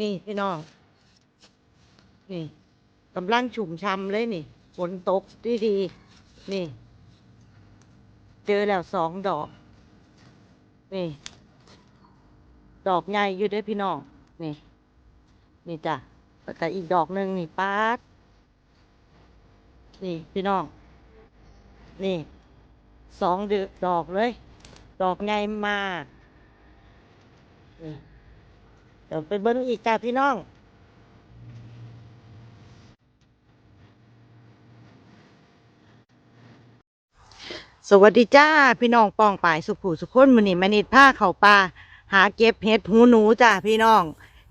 นี่พี่น้อง นี่กำลังชุ่มช่ำเลยนี่ฝนตกดีดีนี่ เจอแล้วสองดอก นี่ ดอกใหญ่อยู่ด้วยพี่น้อง นี่ นี่จ้ะแล้วก็อีกดอกหนึ่งนี่ปาดนี่พี่น้อง นี่สองเดือดอกเลย ดอกใหญ่มากนี่ ดี๋ยวไปเบิ้งอีกจ้าพี่น้อง สวัสดีจ้าพี่น้องปองป่ายสุขผูสุขคนมือนี่มานิดผ้าเข่าป่าหาเก็บเห็ดหูหนูจ้าพี่น้อง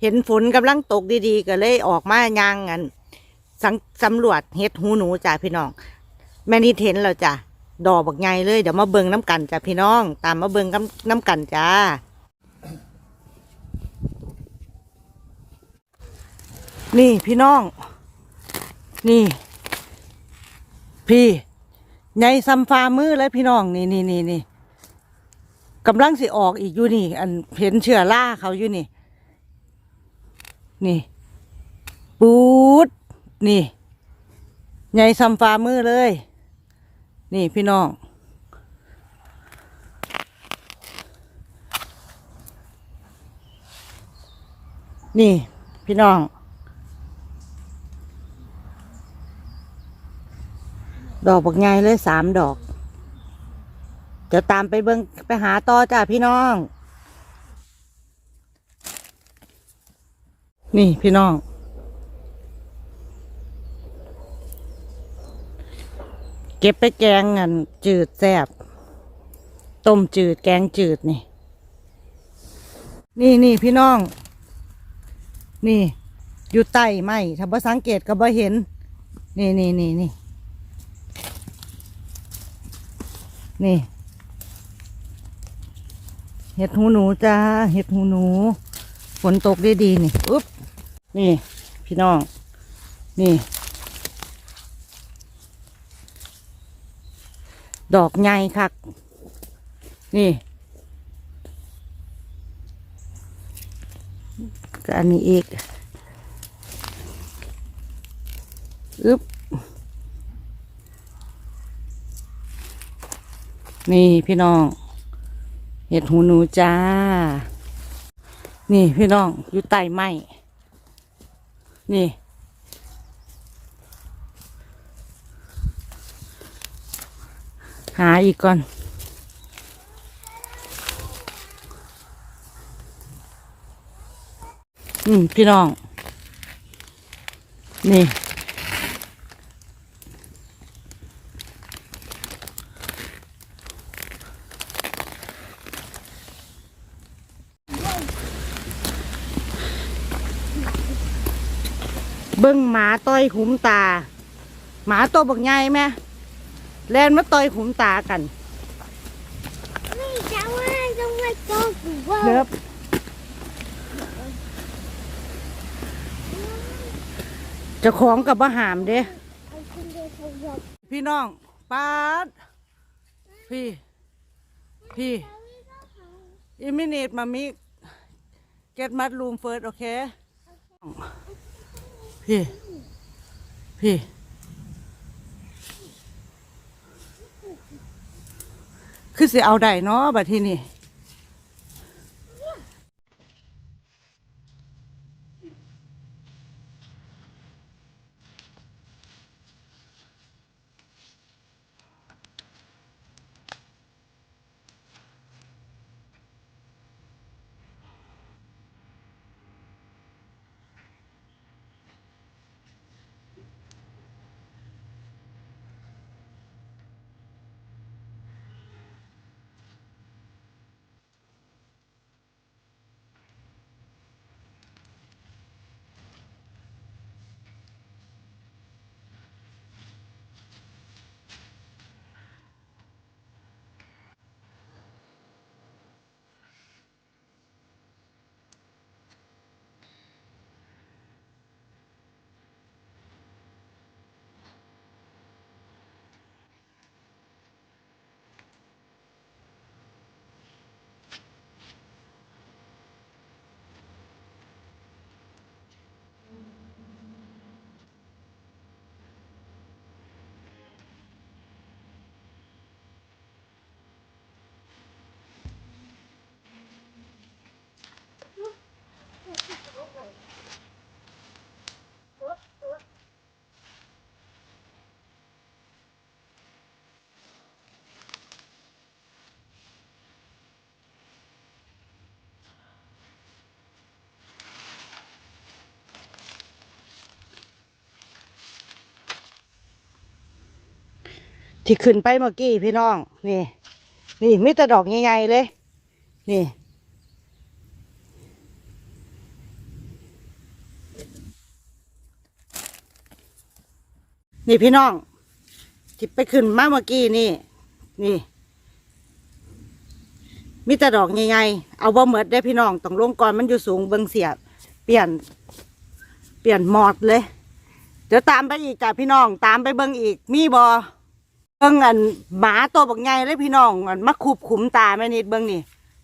เห็นฝนกำลังตกดีๆ ก็เลยออกมายางกันสังสำรวจเห็ดหูหนูจ้าพี่น้อง แม่นิดเห็นแล้วจ้ะดอกบักไงเลยเดี๋ยวมาเบิงน้ำกันจ้ะพี่น้อง ตามมาเบิงน้ำน้ำกันจ้า นี่พี่น้อง นี่ พี่ใหญ่ซัมฟามือเลยพี่น้อง นี่นี่นี่นี่กำลังสิออกอีกอยู่นี่ อันเห็นเชื้อราเขาอยู่นี่ นี่ ปูด นี่ใหญ่ซัมฟามือเลย นี่พี่น้องนี่ พี่น้อง ดอกบักไงเลยสามดอกจะตามไปเบิงไปหาต่อจ้าพี่น้อง นี่พี่น้อง เก็บไปแกงอันจืดแซบต้มจืดแกงจืดนี่ นี่นี่พี่น้อง นี่ อยู่ใต้ไม้ถ้าบ่สังเกตก็บ่เห็น นี่นี่นี่นี่ นี่ เห็ดหูหนูจ้า เห็ดหูหนู ฝนตกได้ดีนี่อุ๊บนี่ พี่น้อง นี่ ดอกใหญ่คัก นี่ก็อันนี้อีกอึ๊บ นี่พี่น้อง เห็ดหูหนูจ้า นี่พี่น้องอยู่ใต้ไม้นี่ หาอีกก่อนอืมพี่น้อง นี่ บิ้งหมาต่อยขุมตา หมาตัวบักใหญ่ไหมแลนมาต่อยขุมตากันไม่จะว่าต้องไปโต๊ะกูว่าเลิบเจะของกับอาหามเด้ไอ้คนเดียวเขาบอกพี่น้องปาดพี่ พี่อิมิเนตมามิเก็ตมัด พี่ พี่ คือสิเอาได้เนาะบัดที่นี่ ที่ขึ้นไปเมื่อกี้พี่น้อง นี่ นี่มีแต่ดอกใหญ่ๆเลย นี่ นี่พี่น้องที่ไปขึ้นมาเมื่อกี้นี่ นี่มีแต่ดอกใหญ่ๆ เอาบ่เหมิดได้พี่น้องต้องลงก่อนมันอยู่สูงเบิงเสียเปลี่ยน เปลี่ยนหมอดเลย เดี๋ยวตามไปอีกจ้ะพี่น้อง ตามไปเบิ่งอีก มีบอ เบิ่งอันหมาตัวบักใหญ่เลยพี่น้องอันมาคุบขุมตาแม่นิดเบิ่งนี่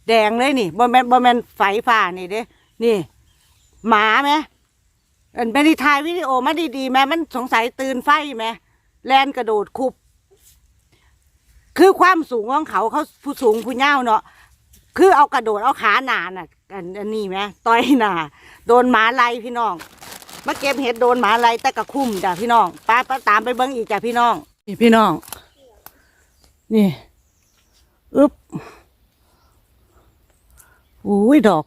แดงเลยนี่บ่แม่นบ่แม่นไฟฟ้านี่เด้ นี่ หมาไหมอันเป็นที่ถ่ายวิดีโอมาดีๆแม่มันสงสัยตื่นไฟไหมแลนกระโดดคุบ คือความสูงของเขาเขาผู้สูงผู้เย้าเนาะคือเอากระโดดเอาขาหนาน่ะอันอันนี้ไหมต่อยหนาโดนหมาไล่พี่น้องมาเก็บเห็ดโดนหมาไล่แต่กระคุ้มจ้ะพี่น้องป้าป้าตามไปเบิ้งอีกจ้ะพี่น้องอีพี่น้อง นี่อึบอุ้ยดอก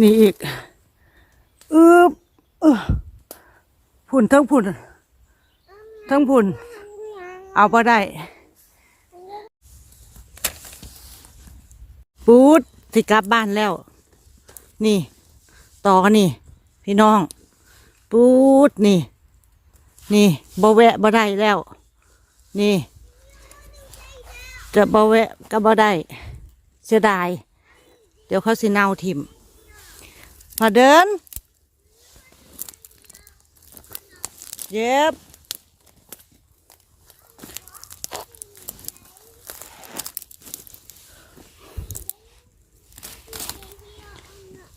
นี่อีกอึบเออพุ่นทั้งพุ่นทั้งพุ่นเอาพอได้ปูดสิกลับบ้านแล้ว นี่ ต่อกันนี่ พี่น้อง ปูดนี่ นี่บ่แวะบ่ได้แล้ว นี่ จะบ่แวะก็บ่ได้ เสียดาย เดี๋ยวเขาสิเนาทิมมาเดิน เย็บ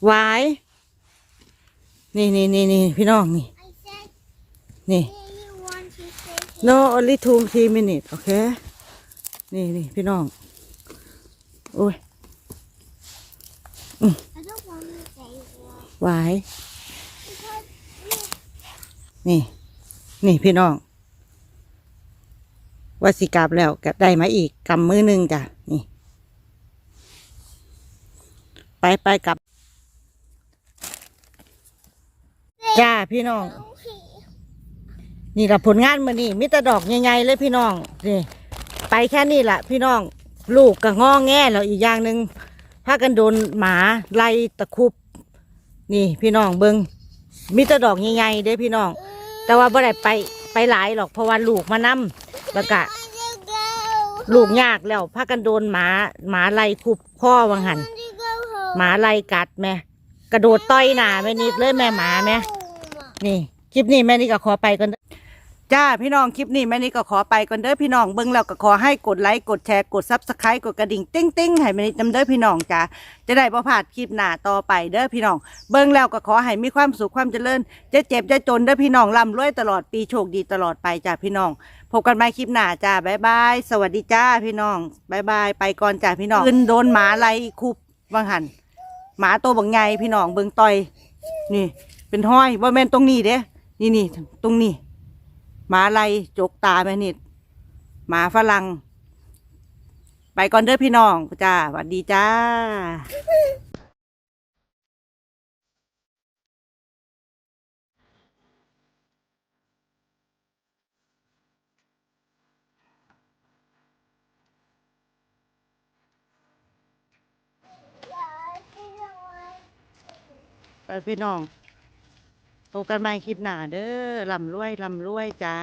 วาย นี่นี่นี่นี่พี่น้องนี่ นี่ no only two three minutes โอเค นี่นี่พี่น้อง โอ้ย I don't want to say what หวาย because นี่ นี่พี่น้อง ว่าสิกลับแล้วก็ได้มาอีกกำมือหนึ่งจ้ะ นี่ ไปไปกลับ จ้าพี่น้อง okay. นี่ละผลงานมานี่มิตรดอกใหญ่ๆเลยพี่น้องนี่ไปแค่นี้แหละพี่น้องลูกก็งอแง่แล้วอีกอย่างหนึ่งพากันโดนหมาไล่ตะคุบ นี่พี่น้องเบิงมิตรดอกใหญ่ๆเด้พี่น้อง แต่ว่าบ่ได้ไปไปหลายหรอกเพราะว่าลูกมานํแล้วก็ลูกยากแล้วพากันโดนหมาหมาไล่คุบพ่อวังหันหมาไล่กัดแม่กระโดดต่อยหน้าแม่นิดเลยแม่หมาแม่นี่คลิปนี้แม่นี่ก็ขอไปก่อน จ้าพี่น้องคลิปนี้แม่นี่ก็ขอไปก่อนเด้อพี่น้องเบิ่งแล้วก็ขอให้กดไลค์กดแชร์กดซับสไครต์กดกระดิ่งติ้งติ้งให้แม่นี่นำเด้อพี่น้องจ้าจะได้บ่พลาดคลิปหน้าต่อไปเด้อพี่น้อง เบิ่งแล้วก็ขอให้มีความสุขความเจริญจะเจ็บจะจนเด้อพี่น้องร่ำรวยตลอดปีโชคดีตลอดไปจ้าพี่น้องพบกันใหม่คลิปหน้าจ้าบ๊ายบายสวัสดีจ้าพี่น้องบ๊ายบายไปก่อนจ้าพี่น้องขึ้นโดนหมาไล่คุบวังหันหมาตัวบักใหญ่พี่น้องเบิ่งต่อย นี่ เป็นห้อยว่าแม่นตรงนี้เด้นี่นี่ตรงนี้ หมาไล่จกตาแม่นิดหมาฝรั่งไปก่อนเด้อพี่น้องจ้าสวัสดีจ้าไปพี่น้อง พบกันใหม่คลิปหน้าเด้อลำรวยลำรวยจ้า